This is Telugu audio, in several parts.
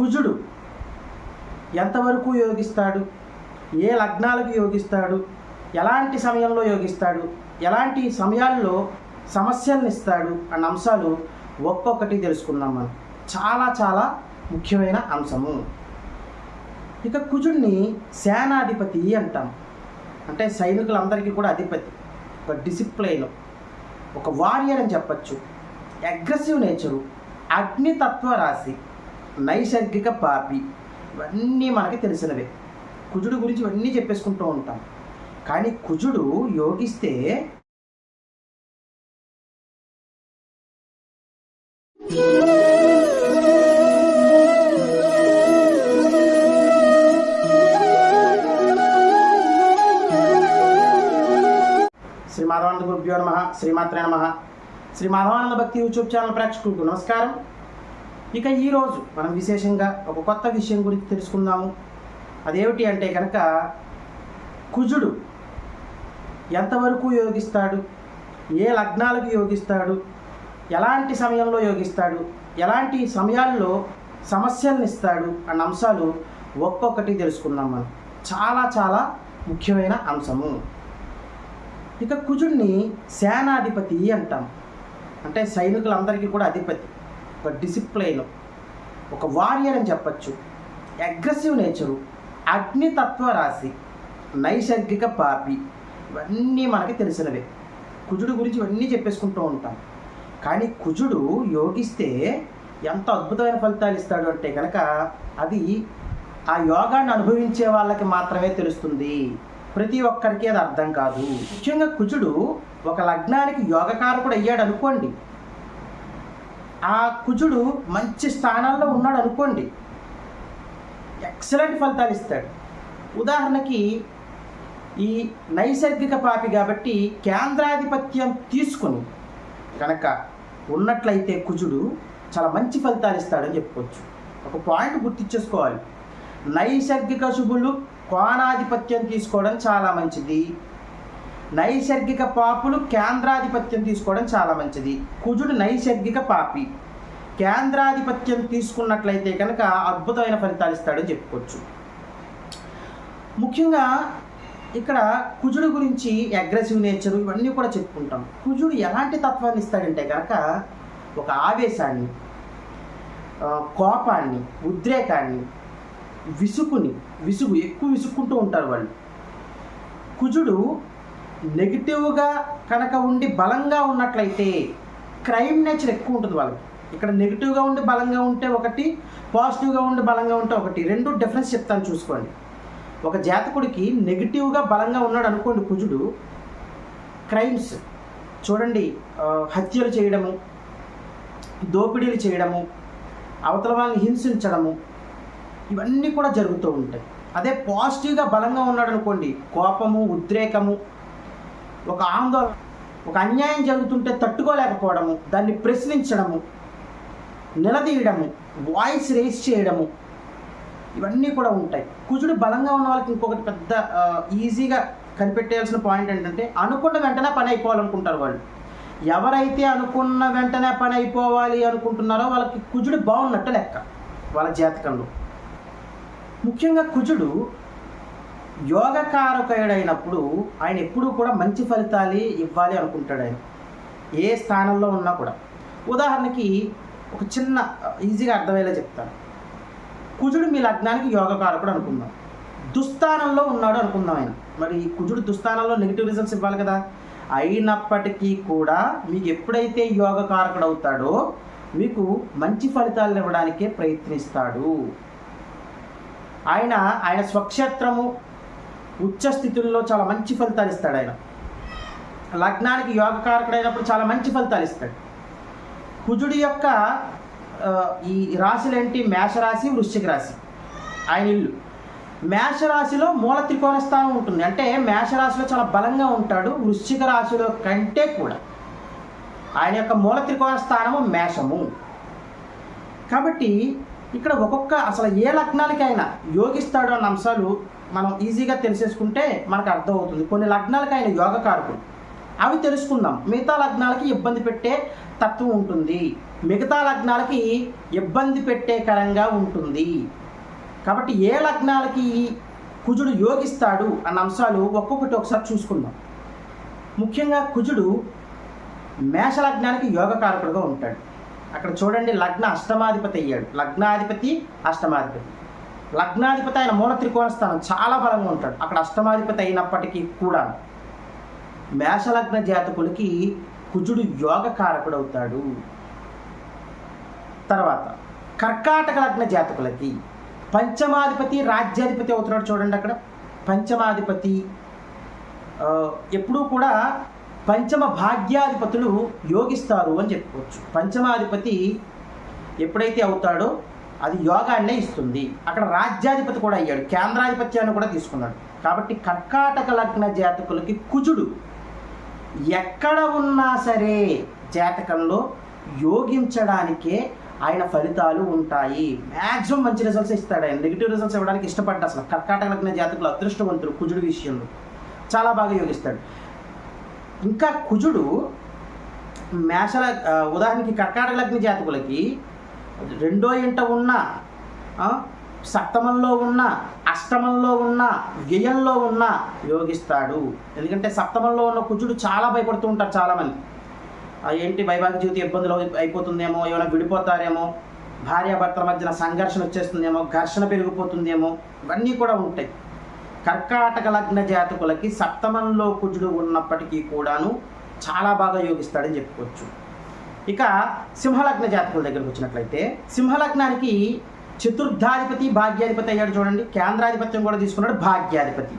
కుజుడు ఎంతవరకు యోగిస్తాడు? ఏ లగ్నాలకు యోగిస్తాడు? ఎలాంటి సమయంలో యోగిస్తాడు? ఎలాంటి సమయాల్లో సమస్యలను ఇస్తాడు అన్న అంశాలు ఒక్కొక్కటి తెలుసుకున్నాం మనం. చాలా చాలా ముఖ్యమైన అంశము. ఇక కుజుడిని సేనాధిపతి అంటాం. అంటే సైనికులందరికీ కూడా అధిపతి. ఒక డిసిప్లైన్. ఒక వారియర్ అని చెప్పచ్చు. Aggressive nature. అగ్నితత్వ రాశి నైసర్గిక పాపి. ఇవన్నీ మనకి తెలిసినవే. కుజుడు గురించి ఇవన్నీ చెప్పేసుకుంటూ ఉంటాం. కానీ కుజుడు యోగిస్తే శ్రీ మాధవానంద గురుభ్యో నమ. శ్రీమాత్రే నమ. శ్రీ మాధవానంద భక్తి యూట్యూబ్ ఛానల్ ప్రేక్షకులకు నమస్కారం. ఇక ఈరోజు మనం విశేషంగా ఒక కొత్త విషయం గురించి తెలుసుకుందాము. అదేమిటి అంటే కనుక కుజుడు ఎంతవరకు యోగిస్తాడు? ఏ లగ్నాలకు యోగిస్తాడు? ఎలాంటి సమయంలో యోగిస్తాడు? ఎలాంటి సమయాల్లో సమస్యలను ఇస్తాడు? అన్న అంశాలు ఒక్కొక్కటి తెలుసుకుందాం మనం. చాలా చాలా ముఖ్యమైన అంశము. ఇక కుజుడిని సేనాధిపతి అంటాం. అంటే సైనికులందరికీ కూడా అధిపతి. ఒక డిసిప్లైన్ ఒక వారియర్ అని చెప్పచ్చు. అగ్రెసివ్ నేచరు అగ్నితత్వ రాశి నైసర్గిక పాపి ఇవన్నీ మనకి తెలిసినవే. కుజుడు గురించి ఇవన్నీ చెప్పేసుకుంటూ ఉంటాం. కానీ కుజుడు యోగిస్తే ఎంత అద్భుతమైన ఫలితాలు ఇస్తాడు అంటే కనుక అది ఆ యోగాన్ని అనుభవించే వాళ్ళకి మాత్రమే తెలుస్తుంది. ప్రతి ఒక్కరికి అది అర్థం కాదు. ముఖ్యంగా కుజుడు ఒక లగ్నానికి యోగకారకుడు అయ్యాడు అనుకోండి. ఆ కుజుడు మంచి స్థానాల్లో ఉన్నాడు అనుకోండి. ఎక్సలెంట్ ఫలితాలు ఇస్తాడు. ఉదాహరణకి ఈ నైసర్గిక పాపి కాబట్టి కేంద్రాధిపత్యం తీసుకుని కనుక ఉన్నట్లయితే కుజుడు చాలా మంచి ఫలితాలు ఇస్తాడని చెప్పుకోవచ్చు. ఒక పాయింట్ గుర్తించేసుకోవాలి నైసర్గిక శుభులు కోణాధిపత్యం తీసుకోవడం చాలా మంచిది. నైసర్గిక పాపులు కేంద్రాధిపత్యం తీసుకోవడం చాలా మంచిది. కుజుడు నైసర్గిక పాపి. కేంద్రాధిపత్యం తీసుకున్నట్లయితే కనుక అద్భుతమైన ఫలితాలు ఇస్తాడని చెప్పుకోవచ్చు. ముఖ్యంగా ఇక్కడ కుజుడు గురించి అగ్రెసివ్ నేచర్ ఇవన్నీ కూడా చెప్పుకుంటాం. కుజుడు ఎలాంటి తత్వాన్ని ఇస్తాడంటే కనుక ఒక ఆవేశాన్ని కోపాన్ని ఉద్రేకాన్ని విసుకుని విసుగు ఎక్కువ విసుక్కుంటూ ఉంటారు వాళ్ళు. కుజుడు నెగిటివ్గా కనుక ఉండి బలంగా ఉన్నట్లయితే క్రైమ్ నేచర్ ఎక్కువ ఉంటుంది వాళ్ళకి. ఇక్కడ నెగిటివ్గా ఉండి బలంగా ఉంటే ఒకటి పాజిటివ్గా ఉండి బలంగా ఉంటే ఒకటి. రెండు డిఫరెన్స్ చెప్తాను చూసుకోండి. ఒక జాతకుడికి నెగిటివ్గా బలంగా ఉన్నాడు అనుకోండి కుజుడు క్రైమ్స్ చూడండి హత్యలు చేయడము దోపిడీలు చేయడము అవతల వాళ్ళని హింసించడము ఇవన్నీ కూడా జరుగుతూ ఉంటాయి. అదే పాజిటివ్గా బలంగా ఉన్నాడు అనుకోండి కోపము ఉద్రేకము ఒక ఆందోళన ఒక అన్యాయం జరుగుతుంటే తట్టుకోలేకపోవడము దాన్ని ప్రశ్నించడము నిలదీయడము వాయిస్ రేస్ చేయడము ఇవన్నీ కూడా ఉంటాయి. కుజుడు బలంగా ఉన్న వాళ్ళకి ఇంకొకటి పెద్ద ఈజీగా కనిపెట్టేయాల్సిన పాయింట్ ఏంటంటే అనుకున్న వెంటనే పని అయిపోవాలనుకుంటారు వాళ్ళు. ఎవరైతే అనుకున్న వెంటనే పని అయిపోవాలి అనుకుంటున్నారో వాళ్ళకి కుజుడు బాగున్నట్టు లెక్క వాళ్ళ జాతకంలో. ముఖ్యంగా కుజుడు యోగకారకుడైనప్పుడు ఆయన ఎప్పుడూ కూడా మంచి ఫలితాలు ఇవ్వాలి అనుకుంటాడు ఆయన. ఏ స్థానంలో ఉన్నా కూడా. ఉదాహరణకి ఒక చిన్న ఈజీగా అర్థమయ్యేలా చెప్తాను. కుజుడు మీ లగ్నానికి యోగకారకుడు అనుకుందాం. దుస్థానంలో ఉన్నాడు అనుకుందాం ఆయన. మరి ఈ కుజుడు దుస్థానంలో నెగిటివ్ రిజల్ట్స్ ఇవ్వాలి కదా. అయినప్పటికీ కూడా మీకు ఎప్పుడైతే యోగకారకుడు అవుతాడో మీకు మంచి ఫలితాలు ఇవ్వడానికే ప్రయత్నిస్తాడు. ఆయన ఆయన స్వక్షేత్రము ఉచ్చ స్థితుల్లో చాలా మంచి ఫలితాలు ఇస్తాడు ఆయన. లగ్నానికి యోగకారకుడైనప్పుడు చాలా మంచి ఫలితాలు ఇస్తాడు. కుజుడి యొక్క ఈ ఈ రాశులేంటి? మేషరాశి వృశ్చిక రాశి. ఆయన ఇల్లు. మేషరాశిలో మూల త్రికోణ స్థానం ఉంటుంది. అంటే మేషరాశిలో చాలా బలంగా ఉంటాడు వృశ్చిక రాశిలో కంటే కూడా. ఆయన యొక్క మూల త్రికోణ స్థానము మేషము. కాబట్టి ఇక్కడ ఒక్కొక్క అసలు ఏ లగ్నాలకైనా యోగిస్తాడు అన్న అంశాలు మనం ఈజీగా తెలిసేసుకుంటే మనకు అర్థమవుతుంది. కొన్ని లగ్నాలకు ఆయన యోగకారకుడు అవి తెలుసుకుందాం. మిగతా లగ్నాలకి ఇబ్బంది పెట్టే తత్వం ఉంటుంది. మిగతా లగ్నాలకి ఇబ్బంది పెట్టే కరంగా ఉంటుంది. కాబట్టి ఏ లగ్నాలకి కుజుడు యోగిస్తాడు అన్న అంశాలు ఒక్కొక్కటి ఒకసారి చూసుకుందాం. ముఖ్యంగా కుజుడు మేష లగ్నానికి యోగకారకుడుగా ఉంటాడు. అక్కడ చూడండి లగ్న అష్టమాధిపతి అయ్యాడు. లగ్నాధిపతి అష్టమాధిపతి. లగ్నాధిపతి ఆయన మూల త్రికోణ స్థానం చాలా బలంగా ఉంటాడు. అక్కడ అష్టమాధిపతి అయినప్పటికీ కూడా మేషలగ్న జాతకులకి కుజుడు యోగకారకుడు అవుతాడు. తర్వాత కర్కాటక లగ్న జాతకులకి పంచమాధిపతి రాజ్యాధిపతి అవుతున్నాడు చూడండి అక్కడ. పంచమాధిపతి ఎప్పుడూ కూడా పంచమ భాగ్యాధిపతులు యోగిస్తారు అని చెప్పుకోవచ్చు. పంచమాధిపతి ఎప్పుడైతే అవుతాడో అది యోగాన్నే ఇస్తుంది. అక్కడ రాజ్యాధిపతి కూడా అయ్యాడు. కేంద్రాధిపత్యాన్ని కూడా తీసుకున్నాడు. కాబట్టి కర్కాటక లగ్న జాతకులకి కుజుడు ఎక్కడ ఉన్నా సరే జాతకంలో యోగించడానికే ఆయన ఫలితాలు ఉంటాయి. మ్యాక్సిమం మంచి రిజల్ట్స్ ఇస్తాడు ఆయన. నెగిటివ్ రిజల్ట్స్ ఇవ్వడానికి ఇష్టపడ్డా అసలు. కర్కాటక లగ్న జాతకులు అదృష్టవంతుడు కుజుడు విషయంలో. చాలా బాగా యోగిస్తాడు. ఇంకా కుజుడు మేషల ఉదాహరణకి కర్కాటక లగ్న జాతకులకి రెండో ఇంట ఉన్న సప్తమంలో ఉన్న అష్టమంలో ఉన్న వ్యయంలో ఉన్న యోగిస్తాడు. ఎందుకంటే సప్తమంలో ఉన్న కుజుడు చాలా భయపడుతూ ఉంటారు చాలామంది. ఏంటి వైవాహిక జీవితం ఇబ్బందులు అయిపోతుందేమో ఏమైనా విడిపోతారేమో భార్యాభర్తల మధ్యన సంఘర్షణ వచ్చేస్తుందేమో ఘర్షణ పెరిగిపోతుందేమో ఇవన్నీ కూడా ఉంటాయి. కర్కాటక లగ్న జాతకులకి సప్తమంలో కుజుడు ఉన్నప్పటికీ కూడాను చాలా బాగా యోగిస్తాడని చెప్పుకోవచ్చు. ఇక సింహలగ్న జాతకుల దగ్గరకు వచ్చినట్లయితే సింహలగ్నానికి చతుర్థాధిపతి భాగ్యాధిపతి అయ్యాడు చూడండి. కేంద్రాధిపత్యం కూడా తీసుకున్నాడు భాగ్యాధిపతి.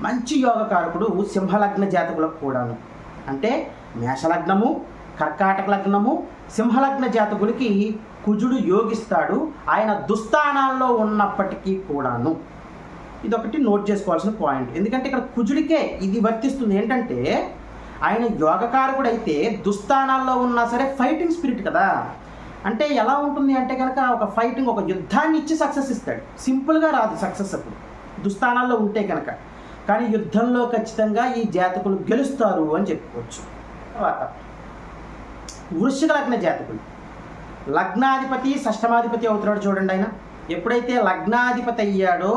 మంచి యోగకారకుడు సింహలగ్న జాతకులకు కూడాను. అంటే మేషలగ్నము కర్కాటక లగ్నము సింహలగ్న జాతకులకి కుజుడు యోగిస్తాడు. ఆయన దుస్థానాల్లో ఉన్నప్పటికీ కూడాను. ఇదొకటి నోట్ చేసుకోవాల్సిన పాయింట్. ఎందుకంటే ఇక్కడ కుజుడికే ఇది వర్తిస్తుంది. ఏంటంటే ఆయన యోగకారకుడు అయితే దుస్థానాల్లో ఉన్నా సరే ఫైటింగ్ స్పిరిట్ కదా. అంటే ఎలా ఉంటుంది అంటే కనుక ఒక ఫైటింగ్ ఒక యుద్ధాన్ని ఇచ్చి సక్సెస్ ఇస్తాడు. సింపుల్గా రాదు సక్సెస్ అప్పుడు. దుస్థానాల్లో ఉంటే కనుక కానీ యుద్ధంలో ఖచ్చితంగా ఈ జాతకులు గెలుస్తారు అని చెప్పుకోవచ్చు. తర్వాత వృషిక లగ్న జాతకులు. లగ్నాధిపతి షష్టమాధిపతి అవుతున్నాడు చూడండి ఆయన. ఎప్పుడైతే లగ్నాధిపతి అయ్యాడో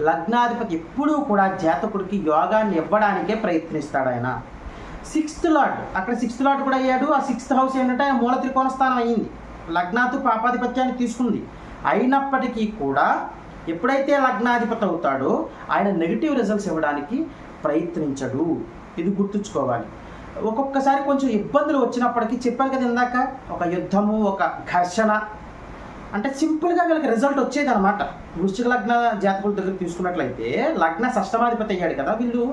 లగ్నాధిపతి ఎప్పుడూ కూడా జాతకుడికి యోగాన్ని ఇవ్వడానికే ప్రయత్నిస్తాడు ఆయన. సిక్స్త్ లాట్ అక్కడ సిక్స్త్ లాట్ కూడా అయ్యాడు. ఆ సిక్స్త్ హౌస్ ఏంటంటే ఆయన మూల త్రికోణ స్థానం అయ్యింది. లగ్నాతు పాపాధిపత్యాన్ని తీసుకుంది. అయినప్పటికీ కూడా ఎప్పుడైతే లగ్నాధిపతి అవుతాడో ఆయన నెగిటివ్ రిజల్ట్స్ ఇవ్వడానికి ప్రయత్నించడు. ఇది గుర్తుంచుకోవాలి. ఒక్కొక్కసారి కొంచెం ఇబ్బందులు వచ్చినప్పటికీ చెప్పాను కదా ఇందాక ఒక యుద్ధము ఒక ఘర్షణ. అంటే సింపుల్గా వీళ్ళకి రిజల్ట్ వచ్చేది అనమాట వృశ్చిక లగ్న జాతకుల దగ్గర తీసుకున్నట్లయితే లగ్న షష్టమాధిపతి అయ్యాడు కదా వీళ్ళు.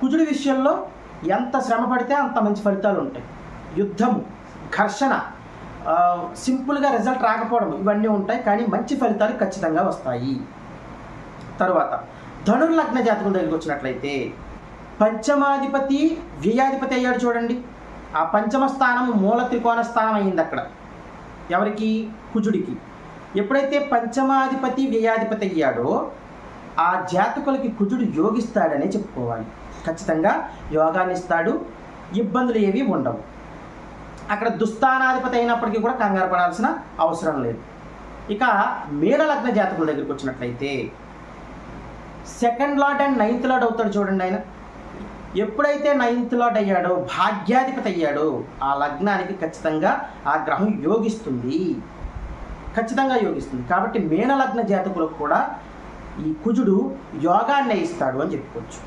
కుజుడి విషయంలో ఎంత శ్రమ పడితే అంత మంచి ఫలితాలు ఉంటాయి. యుద్ధము ఘర్షణ సింపుల్గా రిజల్ట్ రాకపోవడం ఇవన్నీ ఉంటాయి కానీ మంచి ఫలితాలు ఖచ్చితంగా వస్తాయి. తరువాత ధనుర్లగ్న జాతకం దగ్గరికి వచ్చినట్లయితే పంచమాధిపతి వ్యయాధిపతి అయ్యాడు చూడండి. ఆ పంచమ స్థానం మూల త్రికోణ స్థానం అయింది అక్కడ. ఎవరికి? కుజుడికి. ఎప్పుడైతే పంచమాధిపతి వ్యయాధిపతి అయ్యాడో ఆ జాతకులకి కుజుడు యోగిస్తాడనే చెప్పుకోవాలి. ఖచ్చితంగా యోగాన్ని ఇస్తాడు ఇబ్బందులు ఏవి ఉండవు. అక్కడ దుస్థానాధిపతి అయినప్పటికీ కూడా కంగారు పడాల్సిన అవసరం లేదు. ఇక మీనలగ్న జాతకుల దగ్గరికి వచ్చినట్లయితే second lord and ninth lord అవుతాడు చూడండి ఆయన. ఎప్పుడైతే నైన్త్ లాట్ అయ్యాడో భాగ్యాధిపతి అయ్యాడో ఆ లగ్నానికి ఖచ్చితంగా ఆ గ్రహం యోగిస్తుంది. ఖచ్చితంగా యోగిస్తుంది. కాబట్టి మీనలగ్న జాతకులకు కూడా ఈ కుజుడు యోగాన్ని ఇస్తాడు అని చెప్పుకోవచ్చు.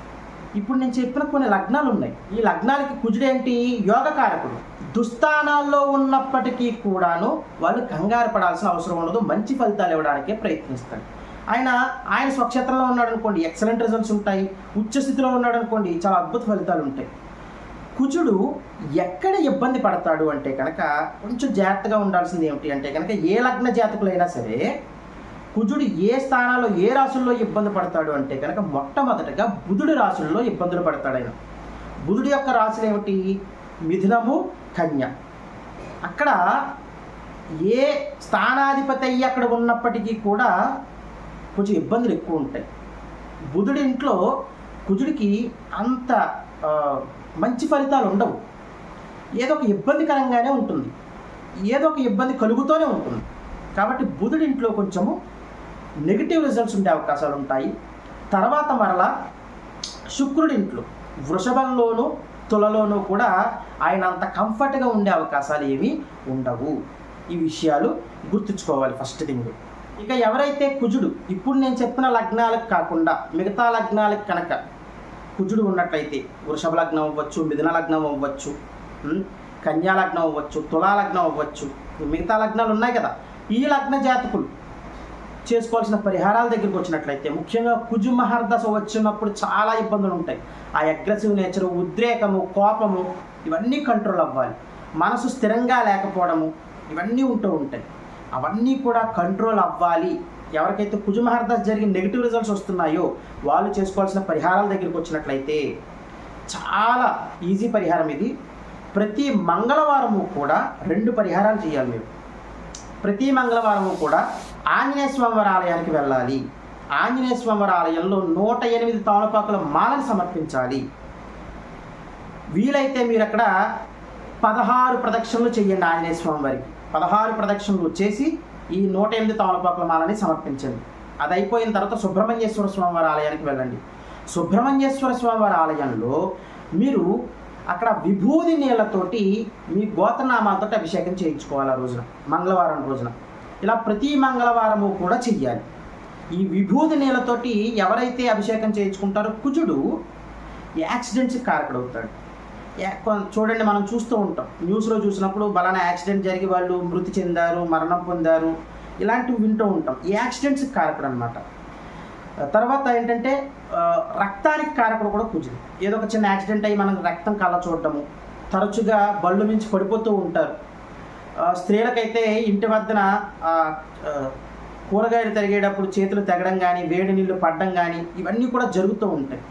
ఇప్పుడు నేను చెప్పిన కొన్ని లగ్నాలు ఉన్నాయి ఈ లగ్నాలకి కుజుడేంటి? యోగ యోగకారకుడు. దుస్థానాల్లో ఉన్నప్పటికీ కూడాను వాళ్ళు కంగారు పడాల్సిన అవసరం ఉండదు. మంచి ఫలితాలు ఇవ్వడానికే ప్రయత్నిస్తాడు. ఆయన ఆయన స్వక్షేత్రంలో ఉన్నాడు అనుకోండి ఎక్సలెంట్ రిజల్ట్స్ ఉంటాయి. ఉచ్చస్థితిలో ఉన్నాడు అనుకోండి చాలా అద్భుత ఫలితాలు ఉంటాయి. కుజుడు ఎక్కడ ఇబ్బంది పడతాడు అంటే కనుక కొంచెం జాగ్రత్తగా ఉండాల్సింది ఏమిటి అంటే కనుక ఏ లగ్న జాతకులైనా సరే కుజుడు ఏ స్థానాల్లో ఏ రాశుల్లో ఇబ్బంది పడతాడు అంటే కనుక మొట్టమొదటగా బుధుడి రాశుల్లో ఇబ్బందులు పడతాడు ఆయన. బుధుడి యొక్క రాశులు ఏమిటి? మిథునము కన్య. అక్కడ ఏ స్థానాధిపతి అయ్యి అక్కడ ఉన్నప్పటికీ కూడా కొంచెం ఇబ్బందులు ఎక్కువ ఉంటాయి. బుధుడి ఇంట్లో కుజుడికి అంత మంచి ఫలితాలు ఉండవు. ఏదో ఒక ఇబ్బందికరంగానే ఉంటుంది. ఏదో ఒక ఇబ్బంది కలుగుతూనే ఉంటుంది. కాబట్టి బుధుడింట్లో కొంచెము నెగిటివ్ రిజల్ట్స్ ఉండే అవకాశాలు ఉంటాయి. తర్వాత మరలా శుక్రుడింట్లో వృషభంలోనూ తులలోనూ కూడా ఆయన అంత కంఫర్ట్గా ఉండే అవకాశాలు ఏమీ ఉండవు. ఈ విషయాలు గుర్తుంచుకోవాలి ఫస్ట్ థింగ్. ఇక ఎవరైతే కుజుడు ఇప్పుడు నేను చెప్పిన లగ్నాలకు కాకుండా మిగతా లగ్నాలకు కనుక కుజుడు ఉన్నట్లయితే వృషభ లగ్నం అవ్వచ్చు మిథున లగ్నం అవ్వచ్చు కన్యా లగ్నం అవ్వచ్చు తులా లగ్నం అవ్వచ్చు మిగతా లగ్నాలు ఉన్నాయి కదా. ఈ లగ్న జాతకులు చేసుకోవాల్సిన పరిహారాల దగ్గరికి వచ్చినట్లయితే ముఖ్యంగా కుజు మహర్దశ వచ్చినప్పుడు చాలా ఇబ్బందులు ఉంటాయి. ఆ అగ్రెసివ్ నేచర్ ఉద్రేకము కోపము ఇవన్నీ కంట్రోల్ అవ్వాలి. మనసు స్థిరంగా లేకపోవడము ఇవన్నీ ఉంటూ ఉంటాయి. అవన్నీ కూడా కంట్రోల్ అవ్వాలి. ఎవరికైతే కుజు మహర్దశ జరిగి నెగిటివ్ రిజల్ట్స్ వస్తున్నాయో వాళ్ళు చేసుకోవాల్సిన పరిహారాల దగ్గరికి వచ్చినట్లయితే చాలా ఈజీ పరిహారం ఇది. ప్రతి మంగళవారము కూడా రెండు పరిహారాలు చేయాలి మీరు. ప్రతి మంగళవారము కూడా ఆంజనేయ స్వామివారి ఆలయానికి వెళ్ళాలి. ఆంజనేయ స్వామివారి ఆలయంలో నూట ఎనిమిది తమలపాకుల మాలను సమర్పించాలి. వీలైతే మీరు అక్కడ పదహారు ప్రదక్షిణలు చేయండి ఆంజనేయ స్వామి వారికి పదహారు ప్రదక్షిణలు చేసి ఈ నూట ఎనిమిది తమలపాకుల మాలని సమర్పించండి. అది అయిపోయిన తర్వాత సుబ్రహ్మణ్యేశ్వర స్వామి వారి ఆలయానికి వెళ్ళండి. సుబ్రహ్మణ్యేశ్వర స్వామి వారి ఆలయంలో మీరు అక్కడ విభూది నీళ్ళతోటి మీ గోత్రనామాలతో అభిషేకం చేయించుకోవాలి ఆ రోజున మంగళవారం రోజున. ఇలా ప్రతి మంగళవారము కూడా చెయ్యాలి. ఈ విభూతి నీళ్ళతోటి ఎవరైతే అభిషేకం చేయించుకుంటారో కుజుడు యాక్సిడెంట్స్ కారకుడవుతాడు. చూడండి మనం చూస్తూ ఉంటాం. న్యూస్లో చూసినప్పుడు బలానా యాక్సిడెంట్ జరిగి వాళ్ళు మృతి చెందారు మరణం పొందారు ఇలాంటివి వింటూ ఉంటాం. ఈ యాక్సిడెంట్స్ కారకుడు అనమాట తర్వాత ఏంటంటే రక్తానికి కారకుడు కూడా కుజుడు. ఏదో ఒక చిన్న యాక్సిడెంట్ అయ్యి మనం రక్తం కళ్ళ చూడటము తరచుగా బళ్ళు మించి పడిపోతూ ఉంటారు. స్త్రీలకైతే ఇంటి వద్దన కూరగాయలు తరిగేటప్పుడు చేతులు తెగడం కానీ వేడి నీళ్ళు పడడం కానీ ఇవన్నీ కూడా జరుగుతూ ఉంటాయి.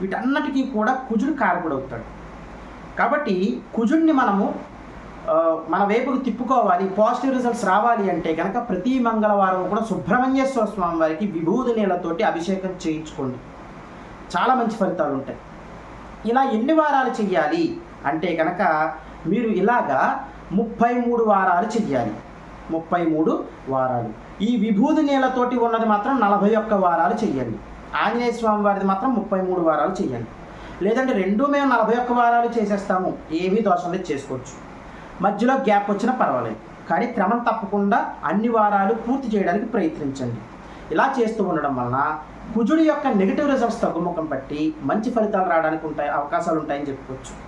వీటన్నిటికీ కూడా కుజుడు కారకుడవుతాడు. కాబట్టి కుజుడిని మనము మన వైపుకు తిప్పుకోవాలి పాజిటివ్ రిజల్ట్స్ రావాలి అంటే కనుక ప్రతి మంగళవారం కూడా సుబ్రహ్మణ్యేశ్వర స్వామి వారికి విభూది నీళ్ళతోటి అభిషేకం చేయించుకోండి. చాలా మంచి ఫలితాలు ఉంటాయి. ఇలా ఎన్ని వారాలు చెయ్యాలి అంటే కనుక మీరు ఇలాగా ముప్పై మూడు వారాలు చెయ్యాలి. ముప్పై మూడు వారాలు. ఈ విభూది నీళ్ళతోటి ఉన్నది మాత్రం నలభై ఒక్క వారాలు చెయ్యండి. ఆంజనేయ స్వామి వారిది మాత్రం ముప్పై మూడు వారాలు చెయ్యండి. లేదంటే రెండు మేము నలభై ఒక్క వారాలు చేసేస్తాము. ఏమీ దోషం లేదు చేసుకోవచ్చు. మధ్యలో గ్యాప్ వచ్చినా పర్వాలేదు. కానీ క్రమం తప్పకుండా అన్ని వారాలు పూర్తి చేయడానికి ప్రయత్నించండి. ఇలా చేస్తూ ఉండడం వలన కుజుడి యొక్క నెగిటివ్ రిజల్ట్స్ తగ్గుముఖం పట్టి మంచి ఫలితాలు రావడానికి ఉంటాయి అవకాశాలు ఉంటాయని చెప్పుకోవచ్చు.